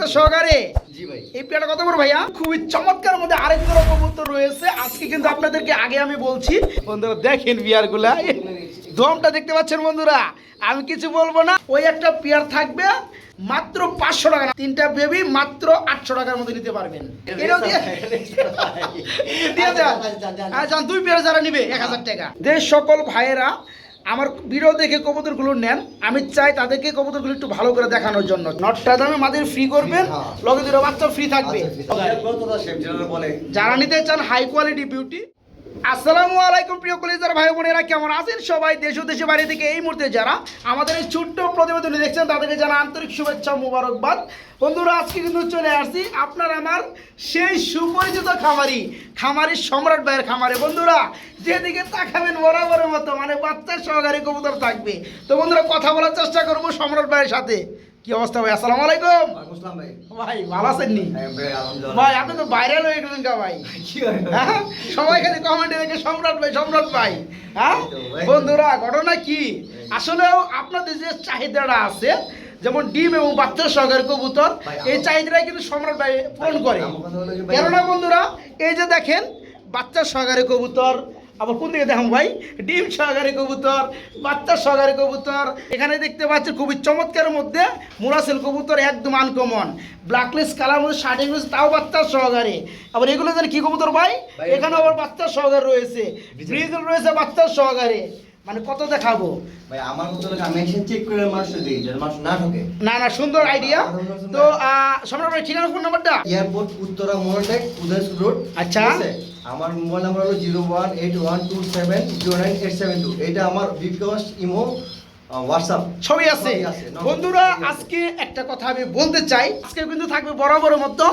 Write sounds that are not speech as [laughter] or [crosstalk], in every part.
বাচ্চা সহকারে? এই পেয়ারটা কত বড় ভাইয়া? খুবই চমৎকার মধ্যে আরেক জোড়া কবুতর রয়েছে। আজকে কিন্তু আপনাদেরকে আগে আমি বলছি বন্ধুরা দেখেন দমটা দেখতে পাচ্ছেন বন্ধুরা? আমি কিছু বলব না। ওই একটা পেয়ার থাকবে মাত্র পাঁচশো টাকা তিনটা বেবি মাত্র আটশো টাকার মধ্যে নিতে পারবেন। এটাও দিয়ে [laughs] দিয়ে দেন। হ্যাঁ যান দুই পেয়ার যারা নিবে এক হাজার টাকা। যে সকল ভাইয়েরা আমার ভিডিও দেখে কবুতরগুলো নেন আমি চাই তাদেরকে কবুতরগুলো একটু ভালো করে দেখানোর জন্য। নটটা দামে মাদের ফ্রি করবেন হ্যাঁ। লগে দুটো বাচ্চা ফ্রি থাকবে। আচ্ছা, বলে? যারা নিতে চান হাই কোয়ালিটি বিউটি আসসালামু আলাইকুম প্রিয় কলেজার ভাই বোনেরা, কেমন আছেন সবাই? দেশ ও দেশে বাইরে থেকে এই মুহূর্তে যারা আমাদের এই ছোট্ট প্রতিবেদনে দেখছেন, তাদেরকে জানা আন্তরিক শুভেচ্ছা মুবারকবাদ। বন্ধুরা, আজকে কিন্তু চলে আসছি আপনার আমার সেই সুপরিচিত খামারি খামারি সম্রাট ভাইয়ের খামারে। বন্ধুরা, যেদিকে তাকাবেন বরাবরের মতো মানে বাচ্চার সহকারী কবুতর থাকবে। তো বন্ধুরা, কথা বলার চেষ্টা করব সম্রাট ভাইয়ের সাথে। কি অবস্থা ভাই? আসসালামু আলাইকুম। মুসলাম ভাই। ভাই ভালো আছেন নি? হ্যাঁ ভাই আপনি তো ভাইরাল হয়ে গেলেন কা ভাই? [laughs] হয়? সবাই খালি কমেন্টে রেখে সম্রাট ভাই সম্রাট ভাই। হ্যাঁ। বন্ধুরা ঘটনা কি? আসলেও আপনাদের যে চাহিদাটা আছে যেমন ডিম এবং বাচ্চার সহকারে কবুতর এই চাহিদাটা কিন্তু সম্রাট ভাই পূরণ করে। কেননা বন্ধুরা এই যে দেখেন বাচ্চার সহকারে কবুতর আবার কোন দিকে দেখাম ভাই? ডিম সহকারে কবুতর বাচ্চা সহকারে কবুতর। এখানে দেখতে পাচ্ছেন খুবই চমৎকারের মধ্যে মুরাসেল কবুতর একদম আনকমন ব্ল্যাকলেস কালার মধ্যে শার্টিং রয়েছে তাও বাচ্চার সহকারে আবার এগুলো যেন কি কবুতর ভাই? এখানে আবার বাচ্চার সহকারে রয়েছে। ব্রিজল রয়েছে বাচ্চার সহকারে মানে কত দেখাবো? ভাই আমার কি, আমি এসে চেক করে মানুষ দিই যেন মানুষ না না না সুন্দর আইডিয়া তো আহ, সম্রাট ভাই ঠিকানা ফোন নাম্বারটা এয়ারপোর্ট উত্তরা মোড়টেক উদয়পুর রোড আচ্ছা। আমার মোবাইল নাম্বার হলো zero one eight one two seven zero nine eight seven two. এটা আমার বিকাশ ইমো হোয়াটসআপ ছবি আছে। বন্ধুরা আজকে একটা কথা আমি বলতে চাই। আজকে কিন্তু থাকবে বরাবরের মতো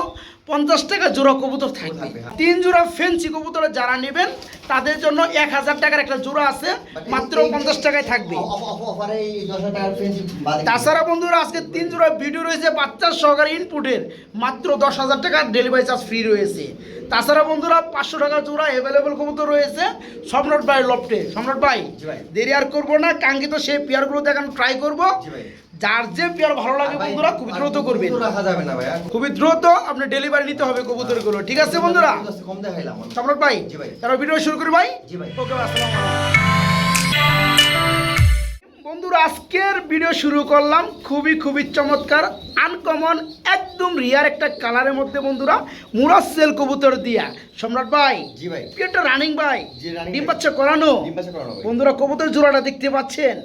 পঞ্চাশ টাকা জোড়া কবুতর থাকবে। হ্যাঁ। তিন জোড়া ফেন্সি কবুতর যারা নেবেন তাদের জন্য এক হাজার টাকার একটা জোড়া আছে মাত্র পঞ্চাশ টাকায় থাকবে। তাছাড়া বন্ধুরা আজকে তিন জোড়া ভিডিও রয়েছে বাচ্চার সহকারে ইনপুটের মাত্র দশ হাজার টাকার ডেলিভারি চার্জ ফ্রি রয়েছে। তাছাড়া বন্ধুরা পাঁচশো টাকা জোড়া অ্যাভেলেবেল কবুতর রয়েছে। সম্রাট ভাই লফটে। সম্রাট ভাই দেরি আর করব না কাঙ্ক্ষিত সেই পেয়ারগুলো দেখানো ট্রাই করব। যার যে পেয়ার ভালো লাগে বন্ধুরা খুবই দ্রুত করবেন। রাখা যাবে না ভাইয়া খুবই দ্রুত আপনি ডেলিভারি নিতে হবে কবুতরগুলো। ঠিক আছে বন্ধুরা? সম্রাট ভাই তারপর ভিডিও শুরু করি ভাই। ওকে আসসালামু। বন্ধুরা আজকের ভিডিও শুরু করলাম খুবই খুবই চমৎকার আনকমন একদম রিয়ার একটা কালারের মধ্যে বন্ধুরা মুরাসেল কবুতর দিয়া। সম্রাট ভাই জি ভাই। এটা রানিং ভাই ডিম বাচ্চা করানো। বন্ধুরা কবুতর জোড়াটা দেখতে পাচ্ছেন।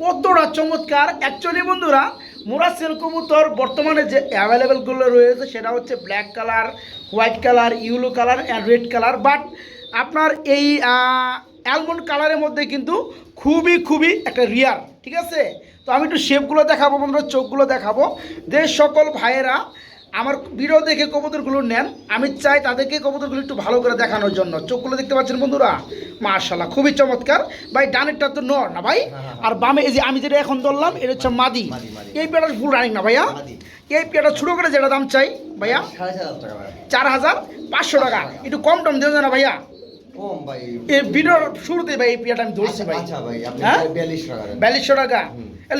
কতটা চমৎকার। অ্যাকচুয়ালি বন্ধুরা মোরাসেল কবুতর বর্তমানে যে অ্যাভেলেবেলগুলো রয়েছে সেটা হচ্ছে black colour white colour yellow colour and red colour but আপনার এই অ্যালমন্ড কালারের মধ্যে কিন্তু খুবই খুবই একটা রিয়ার ঠিক আছে? তো আমি একটু শেপগুলো দেখাবো বন্ধুরা চোখগুলো দেখাবো। যে সকল ভাইয়েরা আমার ভিডিও দেখে কবুতরগুলো নেন আমি চাই তাদেরকে কবুতরগুলো একটু ভালো করে দেখানোর জন্য। চোখগুলো দেখতে পাচ্ছেন বন্ধুরা? মার্শাল্লাহ খুবই চমৎকার। ভাই ডানেরটা তো নর না ভাই? হ্যাঁ, হ্যাঁ। আর বামে এই যে আমি যেটা এখন ধরলাম এটা হচ্ছে মাদি। এই পেয়ারটা ফুল রানিং না ভাইয়া। এই পেয়ারটা ছোটো করে যেটা দাম চাই ভাইয়া? চার হাজার ভাইয়া চার হাজার পাঁচশো টাকা। একটু কম টম দেওয়া যায় না ভাইয়া? কম ভাই। এই ভিডিওর শুরুতে ভাই এই পেয়ারটা আমি ধরছি ভাই। আচ্ছা ভাই আপনি? বিয়াল্লিশ টাকা দেন। বিয়াল্লিশশো টাকা?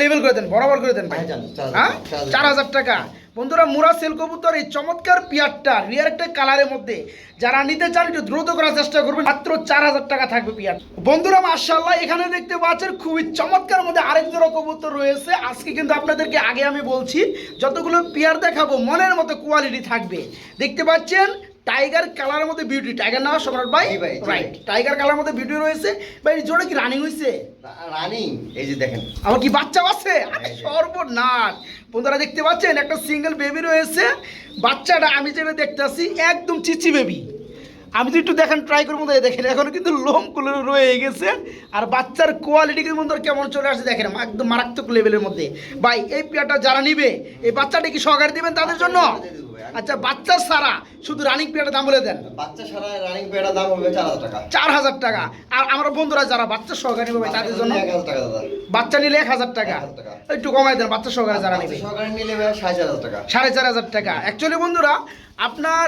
লেভেল করে দেন বরাবর করে দেন ভাই। হ্যাঁ, জান, চার হাজার, চার হাজার। চার হাজার টাকা। বন্ধুরা মুরা সেল কবুতর এই চমৎকার পিয়ারটা রিয়ার একটা কালারের মধ্যে। যারা নিতে চান একটু দ্রুত করার চেষ্টা করবেন। মাত্র চার হাজার টাকা থাকবে পিয়ার। বন্ধুরা মার্শাল্লাহ এখানে দেখতে পাচ্ছেন খুবই চমৎকার মধ্যে আরেক জোড়া কবুতর রয়েছে। আজকে কিন্তু আপনাদেরকে আগে আমি বলছি যতগুলো পিয়ার দেখাবো মনের মতো কোয়ালিটি থাকবে। দেখতে পাচ্ছেন টাইগার কালারের মধ্যে বিউটি টাইগার নাম সম্রাট ভাই? রাইট। টাইগার কালারের মধ্যে বিউটি রয়েছে। ভাই জোড়া কি রানিং হয়েছে রানিং এই যে দেখেন। আমার কি বাচ্চা আছে? আরে এই সর্বনাশ। বন্ধুরা দেখতে পাচ্ছেন একটা সিঙ্গেল বেবি রয়েছে। বাচ্চাটা আমি যেটা দেখতেছি একদম চিচি বেবি আমি তো একটু দেখেন ট্রাই করব দেখেন এখন কিন্তু লোমগুলো রয়ে গেছে। আর বাচ্চার কোয়ালিটি কিন্তু বন্ধুরা কেমন চলে আসছে দেখেন একদম মারাত্মক লেভেলের মধ্যে। ভাই এই পেয়ারটা যারা নিবে এই বাচ্চাটা কি সহকারে দিবেন তাদের জন্য। আচ্ছা বাচ্চা সারা শুধু রানিং পেয়ারটা দাম বলে দেন। বাচ্চা সারা রানিং পেয়ারের দাম হবে চার হাজার টাকা। চার হাজার টাকা। আর আমার বন্ধুরা যারা বাচ্চা সহকারে নেবে তাদের জন্য এক হাজার টাকা দাদা। বাচ্চা নিলে এক হাজার টাকা। 1000 টাকা। একটু কমাই দেন বাচ্চা সহকারে যারা নেবে। সহকারে নিলে সাড়ে চার হাজার টাকা। সাড়ে চার হাজার টাকা। অ্যাকচুয়ালি বন্ধুরা আপনার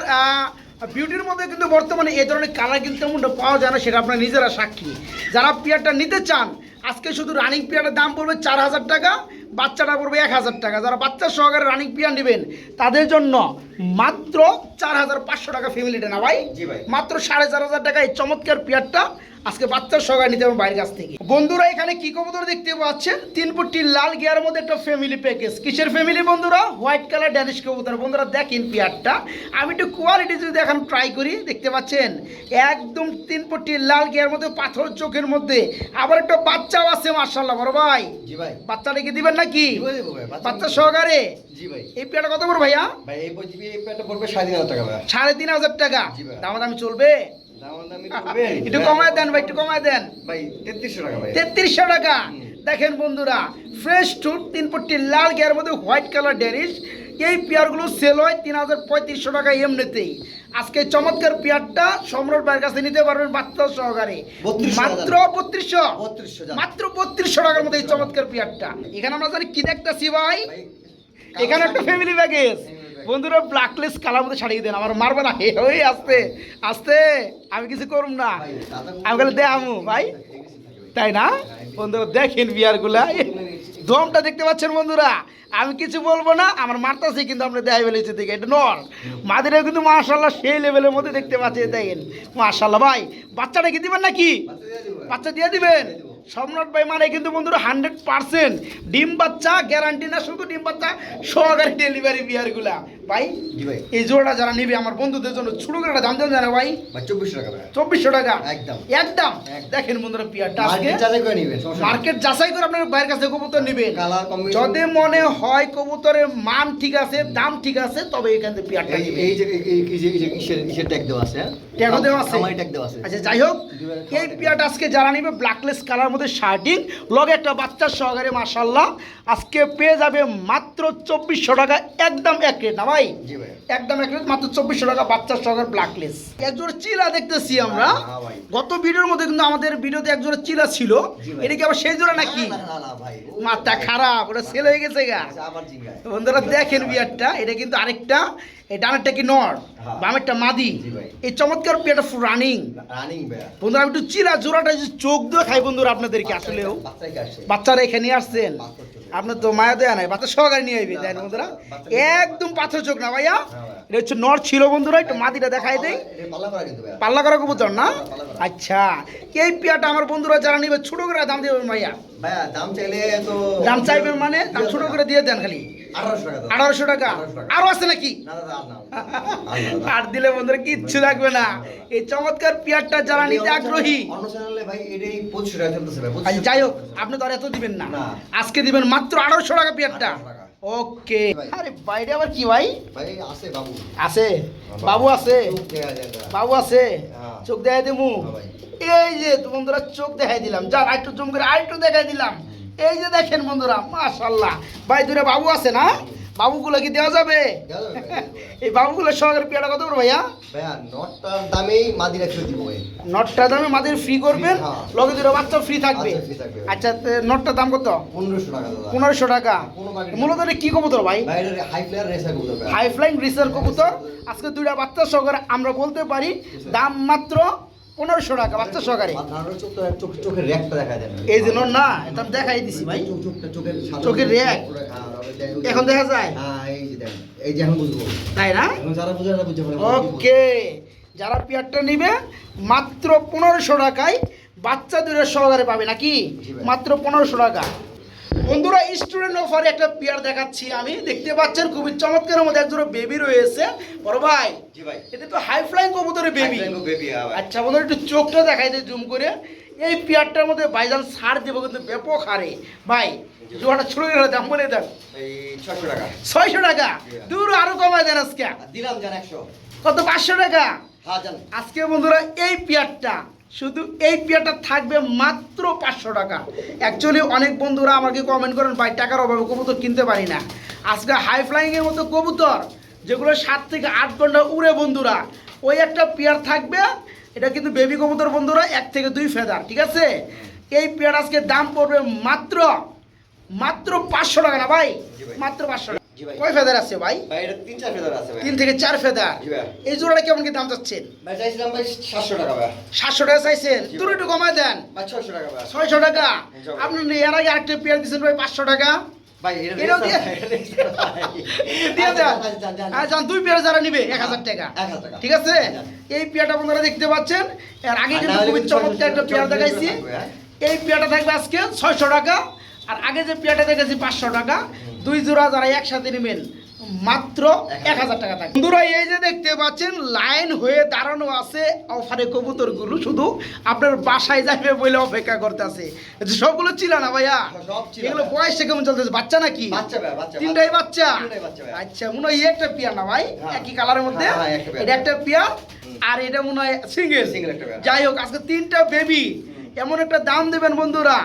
বিউটির মধ্যে কিন্তু বর্তমানে এই ধরনের কালার কিন্তু তেমনটা পাওয়া যায় না সেটা আপনারা নিজেরা সাক্ষী। যারা পেয়ারটা নিতে চান আজকে শুধু রানিং পেয়ারের দাম পড়বে চার হাজার টাকা বাচ্চাটা পড়বে এক হাজার টাকা যারা বাচ্চা সহকারে রানিং পিয়ার নেবেন তাদের জন্য মাত্র চার হাজার পাঁচশো টাকা ফ্যামিলিটা না ভাই ভাই। মাত্র সাড়ে চার হাজার টাকা এই চমৎকার পিয়ারটা আজকে বাচ্চার সহকারে নিতে বাইরের কাছ থেকে। বন্ধুরা এখানে কি কবুতর দেখতে পাচ্ছেন? তিন ফুটটি লাল গিয়ার মধ্যে একটা ফ্যামিলি প্যাকেজ কিসের ফ্যামিলি বন্ধুরা? হোয়াইট কালার ড্যানিশ কবুতর। বন্ধুরা দেখেন পিয়ারটা। আমি একটু কোয়ালিটি যদি এখন ট্রাই করি দেখতে পাচ্ছেন? একদম তিন ফুটটি লাল গিয়ার মধ্যে পাথর চোখের মধ্যে। আবার একটা বাচ্চাও আছে মার্শাল্লাহ বড় ভাই। জি ভাই। বাচ্চাটা কি দিবেন নাকি? বাচ্চা বাচ্চা সহকারে? জি ভাই। এই পিয়ারটা কত বড় ভাইয়া? ভাই এই পজিবি পড়বে সাড়ে তিন হাজার টাকা সাড়ে তিন হাজার টাকা। দাম দামি চলবে? একটু কমায় দেন ভাই একটু কমায় দেন। ভাই তেত্রিশশো টাকা ভাই। তেত্রিশশো টাকা। দেখেন বন্ধুরা ফ্রেশ টুট তিন পট্টি লাল গিয়ার মধ্যে হোয়াইট কালার ড্যানিশ এই পেয়ারগুলো সেল হয় তিন হাজার পঁয়ত্রিশশো টাকা এমনিতেই। আজকে চমৎকার পেয়ারটা সম্রাট ভাইয়ের কাছে নিতে পারবেন বাচ্চা সহকারে। 32,000 মাত্র বত্রিশশো। মাত্র বত্রিশশো টাকার মধ্যে এই চমৎকার পেয়ারটা এখানে আমরা জানি কি দেখতেছি ভাই? এখানে একটা ফ্যামিলি প্যাকেজ বন্ধুরা ব্ল্যাকলেস কালার মধ্যে ছাড়িয়ে দেন আমার মারবে না। হে ওই আসতে আসতে আমি কিছু করুম না। আমি বলে দে আমু ভাই। তাই না? বন্ধুরা দেখেন বিয়ারগুলা দমটা দেখতে পাচ্ছেন বন্ধুরা? আমি কিছু বলব না আমার মারতাছি কিন্তু আমরা দেয় ফেলেছি দেখে এটা নর। মাদিরা কিন্তু মাশাল্লাহ সেই লেভেলের মধ্যে দেখতে পাচ্ছি দেখেন। মাশাল্লাহ ভাই বাচ্চাটা কি দিবেন নাকি? বাচ্চা দিয়ে দিবেন? সম্রাট ভাই মানে কিন্তু বন্ধুরা হান্ড্রেড পার্সেন্ট ডিম বাচ্চা গ্যারান্টি না শুধু ডিম বাচ্চা সহকারী ডেলিভারি বিয়ারগুলা ভাই জি ভাই। এই জোড়া যারা নিবে আমার বন্ধুদের জন্য ছোট করে একটা দাম দেন জানা ভাই। ভাই চব্বিশশো টাকা চব্বিশশো টাকা? একদম। একদম। দেখেন বন্ধুরা পিয়ারটা আজকে। যাচাই করে নিবেন মার্কেট যাচাই করে আপনার বাইরের কাছে কবুতর নেবেন। যদি মনে হয় কবুতরের মান ঠিক আছে দাম ঠিক আছে তবে এখান থেকে পিয়ারটা এই যে এই যে এই যে ট্যাগ দেওয়া আছে হ্যাঁ? দেওয়া আছে? আমার ট্যাগ দেওয়া আছে। আচ্ছা যাই হোক এই পিয়ারটা আজকে যারা নিবে ব্ল্যাকলেস কালার মধ্যে শার্টিং লগে একটা বাচ্চার সহকারে মাসাল্লাহ আজকে পেয়ে যাবে মাত্র চব্বিশশো টাকা একদম এক রেট না ভাই? একদম এক রেট মাত্র চব্বিশশো টাকা বাচ্চার সহকারে ব্ল্যাকলেস একজোড়া চিলা দেখতেছি আমরা। গত ভিডিওর মধ্যে কিন্তু আমাদের ভিডিওতে একজোড়া চিলা ছিল। এটা কি আবার সেই জোড়া নাকি? মাথা খারাপ ওটা সেল হয়ে গেছে গা। আচ্ছা, বন্ধুরা দেখেন বিয়ারটা এটা কিন্তু আরেকটা এই ডানারটা কি হ্যাঁ। বামেরটা মাদি। এই চমৎকার বিয়ারটা রানিং রানিং বন্ধুরা একটু চিরা জোড়াটা যে চোখ দিয়ে খাই বন্ধুরা আপনাদেরকে আসলেও। বাচ্চারা এখানে আসছেন। আপনার তো মায়া দেয়া নাই বাচ্চা সহকারে নিয়ে আইবি না, বন্ধুরা? একদম পাথর চোখ না ভাইয়া? হ্যাঁ এটা হচ্ছে নর ছিল বন্ধুরা একটু মাদিটা দেখাই দেই। পাল্লা করা কবুতর না? আচ্ছা এই পিয়াটা আমার বন্ধুরা যারা নিবে ছোট করে দাম দেবেন ভাইয়া? ভাইয়া দাম চাইলে তো দাম চাইবেন মানে? দাম ছোট করে দিয়ে দেন খালি। আঠারোশো টাকা আঠারোশো টাকা। আরও আছে নাকি? না। [laughs] দিলে বন্ধুরা কিচ্ছু লাগবে না। এই চমৎকার পিয়ারটা যারা নিতে আগ্রহী ভাই এটাই পঁচিশশো টাকা চলতেছে ভাই আচ্ছা, যাই হোক আপনি তো আর এত দিবেন না। আজকে দিবেন মাত্র আঠারোশো টাকা পিয়ারটা। ওকে। আরে বাইরে আবার কি ভাই? ভাই আছে বাবু। আছে। বাবু। আছে। বাবু আছে। হ্যাঁ। চোখ দেখাই দেবো হ্যাঁ এই যে বন্ধুরা চোখ দেখাই দিলাম। যান আরেকটু জুম করে আরেকটু দেখাই দিলাম। এই যে দেখেন বন্ধুরা মাশাল্লাহ ভাই দূরে বাবু আছে না? বাবুগুলো কি দেওয়া যাবে। এই বাবুগুলো সহকারে পিয়াটা কত করে ভাইয়া? ভাইয়া নটটার দামেই মাদিরা ফেরত দিব ভাই নটটা দামে মাদের ফ্রি করবেন? হ্যাঁ। লগে দুটো বাচ্চা ফ্রি থাকবে। আচ্ছা নটটার দাম কত? পনেরোশো টাকা পনেরোশো টাকা। মূলত এটা কি কবুতর ভাই? হাই ফ্লাইং রিসার কবুতর আজকে দুইটা বাচ্চা সহকারে আমরা বলতে পারি দাম মাত্র পনেরোশো টাকা বাচ্চা সহকারে। চোখের র্যাকটা দেখা যায় এই জন্য না এটা দেখাই দিছি ভাই। চোখের হোক। এখন দেখা যায়? হ্যাঁ এই যে এখন বুঝব। তাই না? যারা বুঝে না বুঝতে ওকে। যারা পেয়ারটা নিবে মাত্র পনেরোশো টাকায় বাচ্চা দূরের সহকারে পাবে নাকি? মাত্র পনেরোশো টাকা। বন্ধুরা স্টুডেন্ট অফারে একটা পেয়ার দেখাচ্ছি আমি। দেখতে পাচ্ছেন খুবই চমৎকারের মধ্যে একজোড়া বেবি রয়েছে। বড় ভাই জি ভাই। এটা তো হাই ফ্লাইং কবুতরের বেবি বেবি আচ্ছা বন্ধুরা একটু চোখটা দেখাই দেয় জুম করে। এই পেয়ারটার মধ্যে ভাইজান ছাড় দেবো কিন্তু ব্যাপক হারে। ভাই জোয়াটা ছোট গেলে দাম বলে দেন। ছয়শো টাকা। ছয়শো টাকা? দূর আরও কমায় দেন আজকে। দিলাম জান একশো। কত পাঁচশো টাকা? হ্যাঁ আজকে বন্ধুরা এই পেয়ারটা শুধু এই পেয়ারটা থাকবে মাত্র পাঁচশো টাকা। অ্যাকচুয়ালি অনেক বন্ধুরা আমাকে কমেন্ট করেন ভাই টাকার অভাবে কবুতর কিনতে পারি না। আজকে হাই ফ্লাইংয়ের মতো কবুতর যেগুলো সাত থেকে আট ঘণ্টা উড়ে বন্ধুরা ওই একটা পেয়ার থাকবে এটা কিন্তু বেবি কবুতর বন্ধুরা এক থেকে দুই ফেদার ঠিক আছে? এই পেয়ার আজকে দাম পড়বে মাত্র মাত্র পাঁচশো টাকা না ভাই। মাত্র পাঁচশো। কয় ফেদার আছে ভাই? ভাই এটা তিন চার ফেদার আছে ভাই। তিন থেকে চার ফেদার। এই জোড়াটা কেমন কি দাম চাচ্ছেন? ভাই চাইছিলাম ভাই সাতশো টাকা ভাই। সাতশো টাকা চাইছেন? ভাই। একটু কমায় দেন। ভাই টাকা ভাই। ছয়শো টাকা? আপনি এর আগে আরেকটা পেয়ার দিচ্ছেন ভাই পাঁচশো টাকা। ভাই এটাও দিয়ে দিয়ে [laughs] দেন। আচ্ছা, যান, যান, হ্যাঁ যান দুই পেয়ার যারা নিবে এক হাজার টাকা। ঠিক আছে? এই পেয়ারটা আপনারা দেখতে পাচ্ছেন। এর আগে আর কিন্তু খুবই চমৎকার একটা ছয়শো পেয়ার দেখাইছি। হ্যাঁ? এই পেয়ারটা থাকবে আজকে ছয়শো টাকা। আর আগে যে পেয়ারটা দেখেছি পাঁচশো টাকা। দুই জোড়া যারা একসাথে নেবেন মাত্র এক হাজার। টাকা থাকবে। বন্ধুরা এই যে দেখতে পাচ্ছেন লাইন হয়ে দাঁড়ানো আছে অফারে কবুতরগুলো শুধু আপনার বাসায় যাবে বলে অপেক্ষা করতে আছে। সবগুলো ছিল না ভাইয়া। এগুলো বয়সটা কেমন চলতেছে? বাচ্চা নাকি? তিনটাই বাচ্চা। আচ্ছা মনে হয় একটা পিয়া না ভাই? হ্যাঁ। একই কালারের মধ্যে? হ্যাঁ, হ্যাঁ। এটা একটা পিয়া আর এটা মনে হয় সিঙ্গেল যাই হোক আজকে তিনটা বেবি এমন একটা দাম দেবেন বন্ধুরা।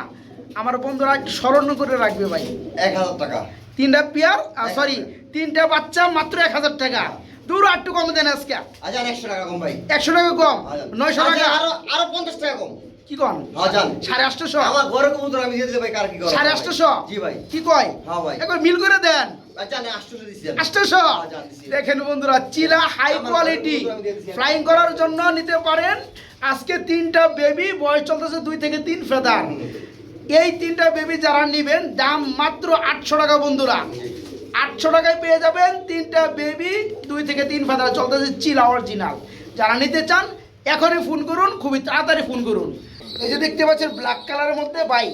আমার বন্ধুরা একটু স্মরণ করে রাখবে ভাই। এক হাজার টাকা। তিনটা পিয়ার সরি তিনটা বাচ্চা মাত্র এক হাজার টাকা। দূর কমে দেন আজকে। আচ্ছা একশো টাকা কম ভাই। একশো টাকা কম? আচ্ছা, নয়শো টাকা? আরও আরও পঞ্চাশ টাকা কম। কি কন হ্যাঁ, সাড়ে আটশোশো আমার ঘরে কবুতর আমি দিয়ে দিতে ভাই কার কি সাড়ে আটশোশো জি ভাই। কি কয়? হ্যাঁ ভাই। একবার মিল করে দেন। আচ্ছা আটশোশো হ্যাঁ। দেখেন বন্ধুরা চিলা হাই কোয়ালিটি। ফ্লাইং করার জন্য নিতে পারেন। আজকে তিনটা বেবি বয়স চলতেছে দুই থেকে তিন ফেদার। এই তিনটা বেবি যারা নেবেন দাম মাত্র আটশো টাকা বন্ধুরা। আটশো টাকায় পেয়ে যাবেন তিনটা বেবি দুই থেকে তিন ফেদার চলতেছে চিলা অরিজিনাল যারা নিতে চান এখনই ফোন করুন খুবই তাড়াতাড়ি ফোন করুন। এই যে দেখতে পাচ্ছেন ব্ল্যাক কালারের মধ্যে ভাই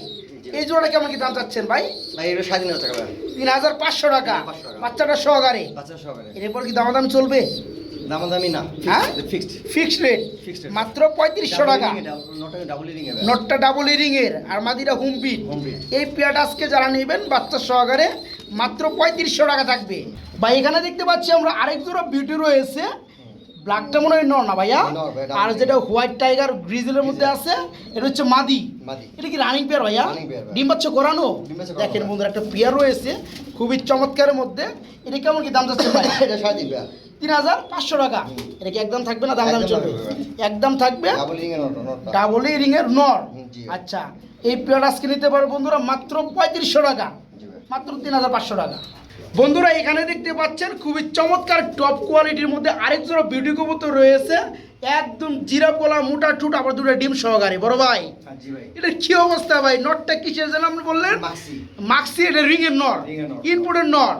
এই জোড়াটা কেমন কি দাম চাচ্ছেন ভাই? ভাই এটা সাড়ে তিন হাজার টাকা। তিন হাজার পাঁচশো টাকা। বাচ্চাটা সহকারে। বাচ্চা সহকারে। এরপর কি দামাদাম চলবে? দাম দামি না হ্যাঁ? Fixed fixed rate rate। মাত্র পঁয়ত্রিশশো টাকা। নটটা ডাবল ইরিং এর আর Home beat। এই আজকে যারা নেবেন বাচ্চা সহকারে মাত্র পঁয়ত্রিশশো টাকা থাকবে। বা এখানে দেখতে পাচ্ছি আমরা আরেক জোড়া বিউটি রয়েছে। ব্ল্যাকটা মনে হয় নর না ভাইয়া? আর যেটা হোয়াইট টাইগার গ্রিজেলের মধ্যে আছে এটা হচ্ছে মাদি। এটা কি রানিং পেয়ার ভাইয়া? ভাই। ডিম বাচ্চা করানো দেখেন বন্ধুরা একটা পেয়ার রয়েছে খুবই চমৎকারের মধ্যে। এটা কেমন কি দাম যাচ্ছে ভাই? [coughs] এটা সাড়ে তিন ভাই তিন হাজার পাঁচশো টাকা। এটা কি একদম থাকবে না দাম দাম একদম চলবে? থাকবে একদম থাকবে? ডাবল রিং এ নট নটটা ডাবল রিং এর নর আচ্ছা এই পেয়ার আজকে নিতে পারো বন্ধুরা মাত্র পঁয়ত্রিশশো টাকা। মাত্র তিন হাজার পাঁচশো টাকা। বন্ধুরা এখানে দেখতে পাচ্ছেন খুবই চমৎকার টপ কোয়ালিটির মধ্যে আরেক জোড়া বিউটি কবুতর রয়েছে। একদম জিরা পোলা মোটা টুট আবার দুটো ডিম সহকারে। বড় ভাই হ্যাঁ, ভাই। এটা কি অবস্থা ভাই? নটটা কিসের যেন আপনি বললেন? মাক্সি। এটা রিং এর নর। Ring এর নর। ইনপুটের নর।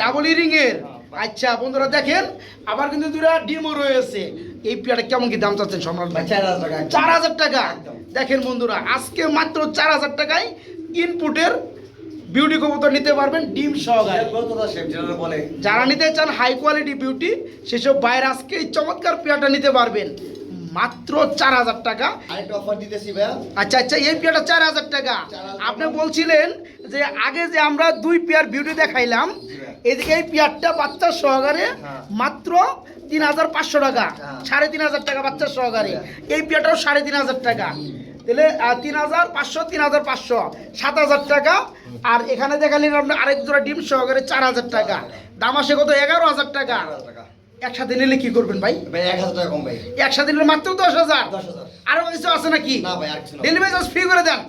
ডাবল রিং এর আচ্ছা বন্ধুরা দেখেন আবার কিন্তু দুটা ডিমও রয়েছে। এই পেয়ারা কেমন কি দাম চাচ্ছেন সম্রাট ভাই? চার হাজার টাকা দেখেন বন্ধুরা আজকে মাত্র চার হাজার টাকায় ইনপুটের বিউটি কবুতর নিতে পারবেন ডিম সহকারে। যারা নিতে চান হাই কোয়ালিটি বিউটি সেসব বাইরে আজকে এই চমৎকার পেয়ারটা নিতে পারবেন। মাত্র চার হাজার টাকা। আরেকটা অফার দিতেছি ভাই। আচ্ছা আচ্ছা এই পেয়ারটা চার হাজার টাকা। আপনি বলছিলেন যে আগে যে আমরা দুই পেয়ার বিউটি দেখাইলাম এদিকে এই পেয়ারটা বাচ্চার সহকারে হ্যাঁ। মাত্র তিন হাজার পাঁচশো টাকা হ্যাঁ। সাড়ে তিন হাজার টাকা বাচ্চার সহকারে। এই পেয়ারটাও সাড়ে তিন হাজার টাকা। তাহলে তিন হাজার পাঁচশো তিন হাজার পাঁচশো সাত হাজার টাকা। আর এখানে দেখালেন আপনি আরেক জোড়া ডিম সহকারে চার হাজার টাকা। দাম আসে কত? এগারো হাজার টাকা। একসাথে নিলে কি করবেন ভাই? ভাই এক হাজার টাকা কম ভাই। একসাথে নিলে মাত্র দশ হাজার? দশ হাজার। আরও কিছু আছে নাকি? না ভাই আর কিছু ডেলিভারি চার্জ ফ্রি করে দেন।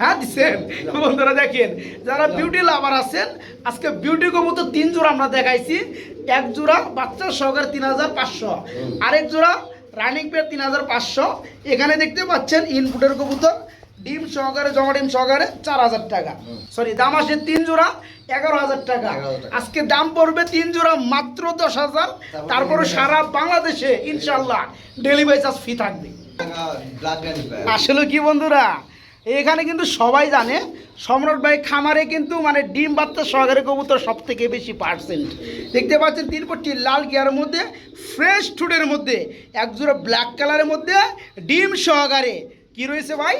হ্যাঁ দিচ্ছেন বন্ধুরা দেখেন যারা বিউটি লাভার আছেন আজকে বিউটি তিন জোড়া আমরা দেখাইছি। এক জোড়া বাচ্চা সহকারে তিন হাজার পাঁচশো। আরেক জোড়া রানিং পেয়ার তিন হাজার পাঁচশো। এখানে দেখতে পাচ্ছেন ইনপুটের কবুতর। ডিম সহকারে জমা ডিম সহকারে চার হাজার টাকা। সরি দাম আসে তিন জোড়া। এগারো হাজার টাকা। আজকে দাম পড়বে তিন জোড়া মাত্র দশ হাজার। তারপরে সারা বাংলাদেশে ইনশাল্লাহ ডেলিভারি চার্জ ফি থাকবে। আসলে কি বন্ধুরা এখানে কিন্তু সবাই জানে সম্রাট ভাই খামারে কিন্তু মানে ডিম বাচ্চা সহকারে কবুতর সব থেকে বেশি পার্সেন্ট দেখতে পাচ্ছেন তিনপট্টি লাল গিয়ারের মধ্যে ফ্রেশ টুডের মধ্যে একজোড়া ব্ল্যাক কালারের মধ্যে ডিম সহকারে। কি রয়েছে ভাই?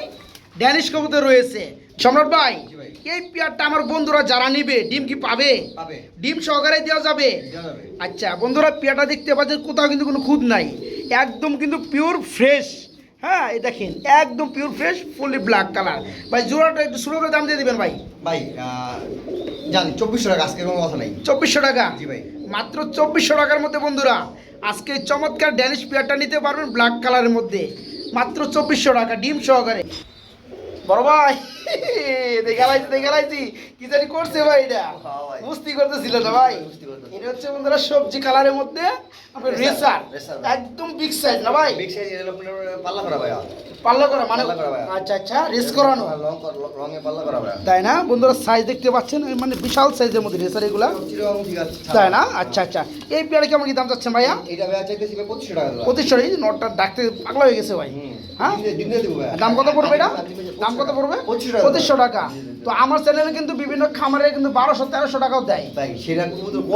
ড্যানিশ কবুতর রয়েছে। সম্রাট ভাই এই পেয়ারটা আমার বন্ধুরা যারা নিবে ডিম কি পাবে? ডিম সহকারে দেওয়া যাবে? আচ্ছা বন্ধুরা পেয়াটা দেখতে পাচ্ছেন কোথাও কিন্তু কোনো খুদ নাই। একদম কিন্তু পিওর ফ্রেশ হ্যাঁ এই দেখেন একদম pure fresh fully black colour ভাই জোড়াটা একটু শুরু করে দাম দিয়ে দিবেন ভাই। ভাই জানি চব্বিশশো টাকা আজকে কোনো কথা নাই। চব্বিশশো টাকা? জি ভাই। মাত্র চব্বিশশো টাকার মধ্যে বন্ধুরা আজকে চমৎকার ড্যানিশ পেয়ারটা নিতে পারবেন ব্ল্যাক কালারের মধ্যে। মাত্র চব্বিশশো টাকা ডিম সহকারে। বড় ভাই। দেখা লাইছি দেখা লাইছি কি জানি করছে ভাই এটা? হ্যাঁ মুস্তি করতেছিল না ভাই? এটা হচ্ছে বন্ধুরা সবজি কালারের মধ্যে আপনার রেসার রেসার। একদম বিগ সাইজ না ভাই? বিগ সাইজ এর পাল্লা করা ভাই পাল্লা করা মানে পাল্লা করা ভাই। আচ্ছা আচ্ছা রেস করানো। রঙে পাল্লা করা তাই না? বন্ধুরা সাইজ দেখতে পাচ্ছেন মানে বিশাল সাইজের মধ্যে রেসার এগুলা। তাই না? আচ্ছা আচ্ছা। এই পেয়ারে কেমন কি দাম চাচ্ছেন ভাইয়া? এটা ভাই চাইতেছি ভাই 2500 টাকা। প্রতিষ্ঠা এই নটটা ডাকতে পাগলা হয়ে গেছে ভাই। হ্যাঁ। দাম কত পড়বে এটা? দাম কত পড়বে? 2500 টাকা। পঁচিশশো টাকা। তো আমার চ্যানেলে কিন্তু বিভিন্ন খামারে কিন্তু বারোশো তেরোশো টাকাও দেয়।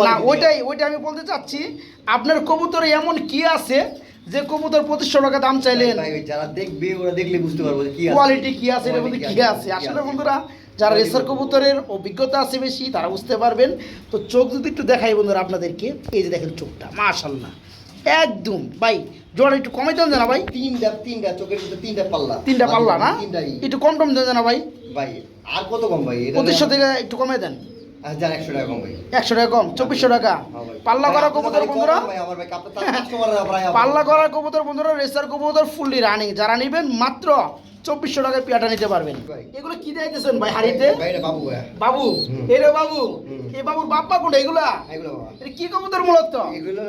না ওইটাই ওইটা আমি বলতে চাচ্ছি আপনার কবুতরে এমন কি আছে যে কবুতর পঁচিশশো টাকা দাম চাইলেন যারা দেখবে ওরা দেখলে বুঝতে পারব কি কোয়ালিটি কি আছে এর মধ্যে কি আছে আসলে বন্ধুরা যারা রেসার কবুতরের অভিজ্ঞতা আছে বেশি তারা বুঝতে পারবেন। তো চোখ যদি একটু দেখাই বন্ধুরা আপনাদেরকে এই যে দেখেন চোখটা মাশাল্লাহ একদম ভাই জোড়া একটু কমে দেন না ভাই। তিনটা তিনটা চোখের মধ্যে তিনটা পাল্লা। তিনটা পাল্লা না? একটু কম টম দেন না ভাই। ভাই আর কত কম ভাই? পঁচিশশো থেকে একটু কমে দেন। একশো টাকা কম একশো টাকা কম চব্বিশশো টাকা। হ্যাঁ পাল্লা করা কবুতর বন্ধুরা? পাল্লা করা কবুতর বন্ধুরা রেসার কবুতর ফুললি রানিং যারা নিবেন মাত্র চব্বিশশো টাকায় পিয়াটা নিতে পারবেন। এগুলো কি দিতেছেন ভাই হাড়িতে? বাবু ভাই। বাবু। এই। এই বাবুর বাপ্পা কোনটা? এগুলা? কি কবুতর মূলত? এগুলো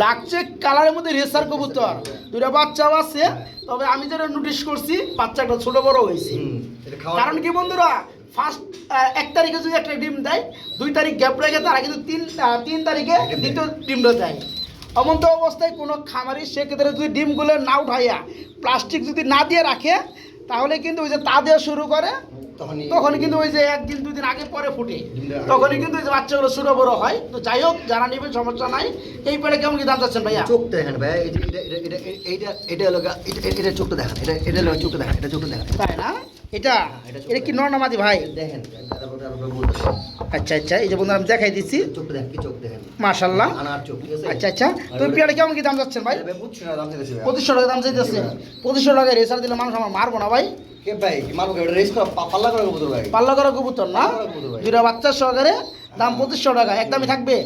ব্ল্যাক চিক কালারের মধ্যে রেসার কবুতর। দুইটা বাচ্চাও আছে। হ্যাঁ। তবে আমি যেটা নোটিশ করছি বাচ্চাটা ছোট বড় হয়েছে। কারণ কি বন্ধুরা ফার্স্ট এক তারিখে যদি একটা ডিম দেয় দুই তারিখ গ্যাপ রেখে তারা কিন্তু তিন তিন তারিখে দ্বিতীয় ডিমটা দেয়। এমন তো অবস্থায় কোনো খামারি সেক্ষেত্রে যদি ডিমগুলো না উঠাইয়া প্লাস্টিক যদি না দিয়ে রাখে তাহলে কিন্তু ওই যে তা দেওয়া শুরু করে তখন কিন্তু ওই যে একদিন দুই দিন আগে পরে ফুটে। তখনই কিন্তু ওই যে বাচ্চাগুলো ছোটো বড় হয়। তো যাই হোক যারা নেবেন সমস্যা নাই। এই পেড়ে কেমন কি দাম চাচ্ছেন ভাইয়া? চোখটা দেখেন ভাই এটা এটা এটা এটা- এটা চোখটা দেখেন এটা এটা চোখটা দেখেন এটা চোখটা দেখেন। তাই না? এটা? এটা কি নর্নামাদি ভাই? দেখেন আচ্ছা আচ্ছা এই যে বন্ধুরা আমি দেখাই দিচ্ছি। মাশাল্লাহ আচ্ছা আচ্ছা তো পেয়ারে কেমন কি দাম যাচ্ছেন ভাই? পঁচিশশো টাকা দাম চাইতেছে পঁচিশশো টাকায় রেসার দিলে মানুষ আমার মারবো না ভাই। পাল্লা করা কবুতর না। দুটা বাচ্চার সহকারে দাম পঁচিশশো টাকা। একদমই থাকবে?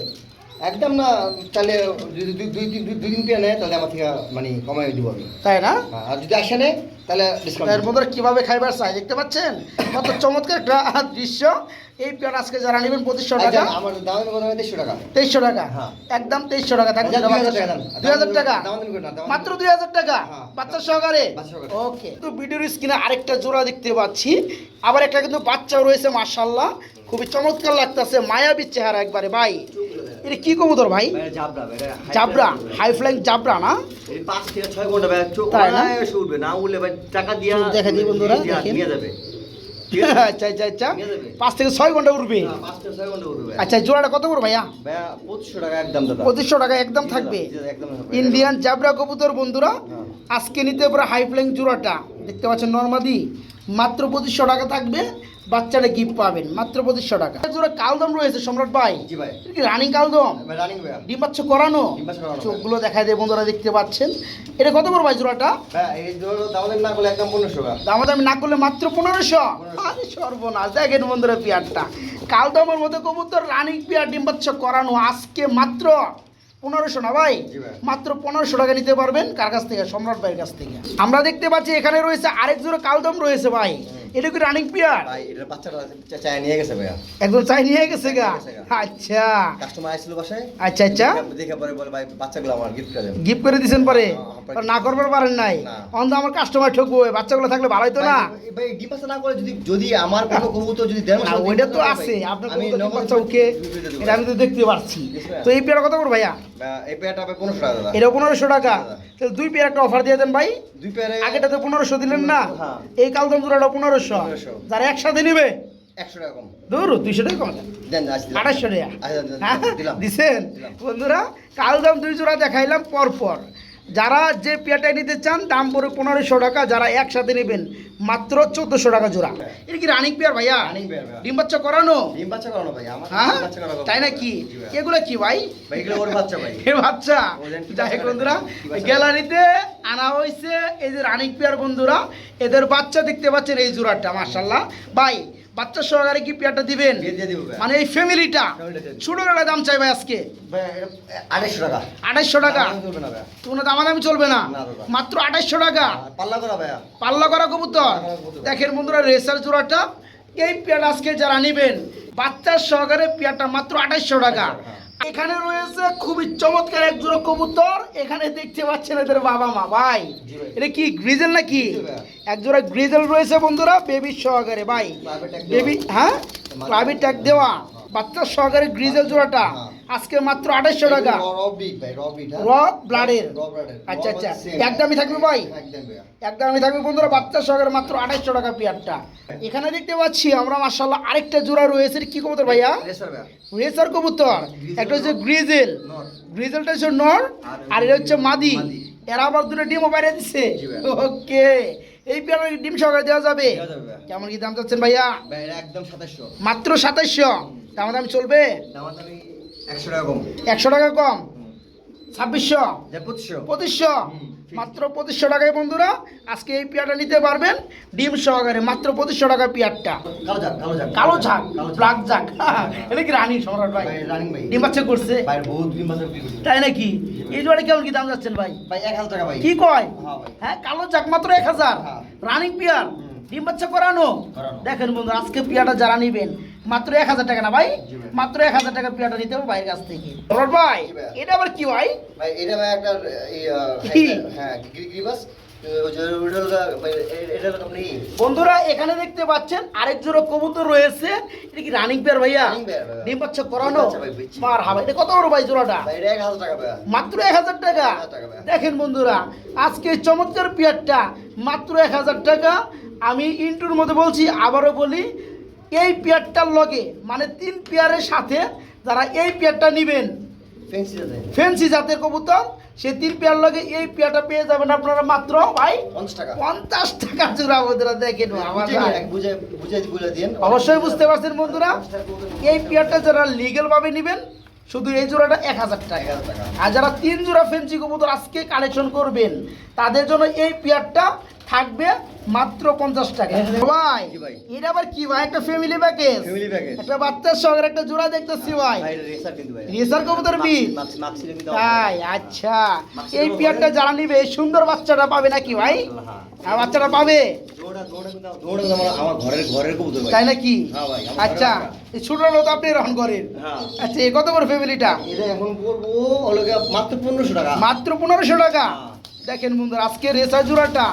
একদম না তাহলে যদি দুই দুই দুই দিন পেয়ে নেয় তাহলে আমার থেকে মানে কমাই দিব আমি। তাই না? হ্যাঁ, আর যদি আসে নেয় তাহলে এর মধ্যে কীভাবে খাইবার চাই দেখতে পাচ্ছেন? কত চমৎকার একটা দৃশ্য। এই পেয়ার আজকে যারা নেবেন পঁচিশশো টাকা। আমার দাম হয় দেড়শো টাকা। তেইশশো টাকা। হ্যাঁ। একদম তেইশশো টাকা। থাকবে আচ্ছা, 2000 টাকা দুই হাজার টাকা। মাত্র দুই হাজার টাকা? হ্যাঁ। বাচ্চা সহকারে? বাচ্চা ওকে। তো ভিডিওর স্ক্রিনে আরেকটা জোড়া দেখতে পাচ্ছি। আবার একটা কিন্তু বাচ্চাও রয়েছে মার্শাল্লাহ খুবই চমৎকার লাগতেছে মায়াবী চেহারা একবারে ভাই। এটা কি কবুতর ভাই? জাবরা হাই ফ্লাইং জাবরা না? তাই না? দেখা দিই বন্ধুরা? [laughs] আচ্ছা আচ্ছা আচ্ছা। পাঁচ থেকে ছয় ঘণ্টা উঠবে। আচ্ছা জোড়াটা কত করে ভাইয়া? ভাইয়া, 2500 টাকা একদম পঁচিশশো টাকা থাকবে। একদম থাকবে। ইন্ডিয়ান জাবরা কবুতর বন্ধুরা হ্যাঁ। আজকে নিতে পারে হাই ফ্লাইং জোড়াটা। দেখতে পাচ্ছেন নর্মাদি মাত্র পঁচিশশো টাকা থাকবে। বাচ্চাটা গিফট পাবেন মাত্র পঁচিশশো টাকা। জোড়া কালদম রয়েছে সম্রাট ভাই। জি ভাই। রানিং কালদম? ভাই, ডিম বাচ্চা করানো? চোখগুলো দেখা যায় বন্ধুরা দেখতে পাচ্ছেন। এটা কত করে ভাই জোড়াটা? ভাইয়া, এই ধরো দামাদামি না করলে একদম 1500 টাকা। দাম দামি না করলে মাত্র পনেরোশো। 1500 আরে সর্বনাশ দেখেন বন্ধুরা পিয়ারটা। কালদমের মধ্যে কবুতর রানিং পিয়ার ডিম বাচ্চা করানো। আজকে মাত্র পনেরোশো না ভাই। মাত্র পনেরোশো টাকা নিতে পারবেন কার কাছ থেকে? সম্রাট ভাইয়ের কাছ থেকে। আমরা দেখতে পাচ্ছি এখানে রয়েছে আরেক জোড়া কালদম রয়েছে ভাই। এটা কি রানিং পিয়ার ভাই, এটার বাচ্চাটা চায় নিয়ে গেছে ভাইয়া। একদম চাই নিয়ে গেছে গা? আচ্ছা। কাস্টমার বাসায়। আচ্ছা আচ্ছা। দেখে- পরে বলে ভাই বাচ্চাগুলো আমার গিফট করে দেন। গিফট করে দিছেন পরে? না করবার পারেন নাই? না। অন্ত আমার কাস্টমার ঠকবো বাচ্চাগুলো থাকলে না? ভাই, বাচ্চা না করে যদি যদি আমার কোনো কবুতর যদি মাস না, ওইটা তো আছে। আপনার কবুতর বাচ্চা ওকে। এটা আমি তো দেখতে পাচ্ছি তো এই পেয়ারা কত করে ভাইয়া? এই পেয়ারটা ভাই 1500 টাকা দাদা। এটা পনেরোশো টাকা? তাহলে দুই পেয়ার একটা অফার দিয়ে দেন ভাই। দুই পেয়ারে আগেটা তো পনেরোশো দিলেন না। হ্যাঁ। এই কালদম জোড়াটা পনেরোশো যারা একসাথে নিবে? 100 টাকা কম। দূর দুইশো টাকা কম। আচ্ছা, হ্যাঁ? দিলাম। দিছেন? বন্ধুরা কাল দাম দুই জোড়া দেখাইলাম পর পর যারা যে পেয়ারটা নিতে চান দাম পড়ে পনেরোশো টাকা যারা একসাথে নেবেন মাত্র চোদ্দশো টাকা জোড়া। এটা কি রানিং পেয়ার ভাইয়া? ভাইয়া। ডিম বাচ্চা করানো? ডিম বাচ্চা করানো ভাই হ্যাঁ? তাই নাকি। এগুলো কি ভাই? ওর বাচ্চা ভাই। বাচ্চা? যাই বন্ধুরা গ্যালারিতে আনা হয়েছে এই যে রানিক পেয়ার বন্ধুরা এদের বাচ্চা দেখতে পাচ্ছেন এই জোড়াটা মার্শাল্লাহ ভাই বাচ্চা সহকারে কি পেয়ারটা দিবেন? মানে এই ফ্যামিলিটা। ছোট একটা দাম চাইবে আজকে? আড়াইশো টাকা। আড়াইশো টাকা? কোনো দামাদামি চলবে না? মাত্র আড়াইশো টাকা? আর পাল্লা করা ভাইয়া। পাল্লা করা কবুতর? দেখের দেখেন বন্ধুরা রেসার জোড়াটা। এই পেয়ার আজকে যারা নেবেন বাচ্চার সহকারে পেয়ারটা মাত্র আড়াইশো টাকা। হ্যাঁ। এখানে রয়েছে খুবই চমৎকার এক জোড়া কবুতর। এখানে দেখতে পাচ্ছেন এদের বাবা মা। ভাই এটা কি গ্রিজেল নাকি? এক জোড়া গ্রিজেল রয়েছে বন্ধুরা বেবি সহকারে। ভাই বেবি হ্যাঁ? প্রাইভেট ট্যাগ দেওয়া। বাচ্চার সহকারে গ্রিজেল জোড়াটা। হ্যাঁ। আজকে মাত্র আঠাইশশো টাকা। র ভাই র ব্লাডের আচ্ছা আচ্ছা। একদমই থাকবে ভাই? একদমই থাকবে বন্ধুরা বাচ্চা সহকারে মাত্র আঠাইশশো টাকা পেয়ারটা। এখানে দেখতে পাচ্ছি আমরা মার্শাল্লাহ আরেকটা জোড়া রয়েছে। কি কবুতর ভাইয়া? রেসার ভাইয়া। কবুতর। একটা হচ্ছে গ্রিজেল গ্রিজেলটা হচ্ছে নর আর এটা হচ্ছে মাদি। এরা আবার দুটো ডিমও বাইরে দিচ্ছে ওকে। এই পেয়ারের ডিম সহকারে দেওয়া যাবে। কেমন কি দাম চাচ্ছেন ভাইয়া? ভাই একদম সাতাশশো মাত্র সাতাইশশো। দাম দাম চলবে? দাম একশো টাকা কম। একশো টাকা কম? ছাব্বিশশো? পঁচিশশো। পঁচিশশো? মাত্র পঁচিশশো টাকায় বন্ধুরা আজকে এই পেয়ারটা নিতে পারবেন ডিম সহকারে মাত্র পঁচিশশো টাকা পেয়ারটা। কালো ঝাঁক ব্ল্যাক ঝাঁক [laughs] এটা কি রানী সম্রাট ভাই? ডিম বাচ্চা করছে। তাই নাকি? এই জোড়া কেমন কি দাম যাচ্ছেন ভাই? ভাই এক হাজার টাকা ভাই। কি কয়? হ্যাঁ হ্যাঁ কালো ঝাঁক মাত্র এক হাজার। হ্যাঁ। রানিং পেয়ার ডিম বাচ্চা করানো? করানো। দেখেন বন্ধু আজকে পেয়ারটা যারা নিবেন মাত্র এক হাজার টাকা না ভাই? মাত্র এক হাজার টাকা পেয়ারটা নিতে হবে ভাইয়ের কাছ থেকে। ভাই। এটা আবার কি ভাই? ভাই এটা ভাই একটা? হ্যাঁ গ্রিবাস বন্ধুরা এখানে দেখতে পাচ্ছেন আরেক জোড়া কবুতর রয়েছে। এটা কি রানিং পেয়ার ভাইয়া। ডিম বাচ্চা করানো। মার হাবা এটা কত বড় ভাই জোড়াটা? মাত্র এক হাজার টাকা। দেখেন বন্ধুরা আজকে চমৎকার পেয়ারটা মাত্র এক হাজার টাকা। আমি ইন্টুর মধ্যে বলছি আবারও বলি এই পেয়ারটার লগে মানে তিন পেয়ারের সাথে যারা এই পেয়ারটা নেবেন ফেন্সি জাতের। কবুতর সেই তিন পেয়ার লগে এই পেয়ারটা পেয়ে যাবেন আপনারা মাত্র ভাই পঞ্চাশ টাকা। জোড়া বন্ধুরা দেখেন অবশ্যই বুঝতে পারছেন বন্ধুরা এই পেয়ারটা যারা লিগেল ভাবে নেবেন শুধু এই জোড়াটা এক হাজার টাকা। আর যারা তিন জোড়া ফেন্সি কবুতর আজকে কালেকশন করবেন তাদের জন্য এই পেয়ারটা থাকবে মাত্র পঞ্চাশ টাকা। ভাই এটা আবার কি ভাই? একটা ফ্যামিলি প্যাকেজ একটা বাচ্চার সঙ্গে একটা জোড়া দেখতেছি ভাই। রেসার কবুতর কিন্তু তাই আচ্ছা। এই পেয়ারটা যারা নিবে এই সুন্দর বাচ্চাটা পাবে নাকি ভাই? হ্যাঁ। আর বাচ্চাটা পাবে? তাই নাকি? হ্যাঁ ভাই, আমার আচ্ছা এই ছোট লোক আপনি রহন করেন। হ্যাঁ। আচ্ছা এই কত বড় ফ্যামিলিটা এখন বলব মাত্র পনেরোশো টাকা। মাত্র পনেরোশো টাকা? হ্যাঁ। দেখেন বন্ধুরা আজকে রেসা জোড়াটা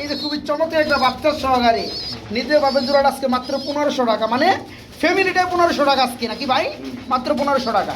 এই যে খুবই চমৎকার একটা বাচ্চার সহকারে। নিতে পাবেন জোড়াটা আজকে মাত্র পনেরোশো টাকা। মানে ফ্যামিলিটাই পনেরোশো টাকা আজকে, নাকি ভাই? মাত্র পনেরোশো টাকা।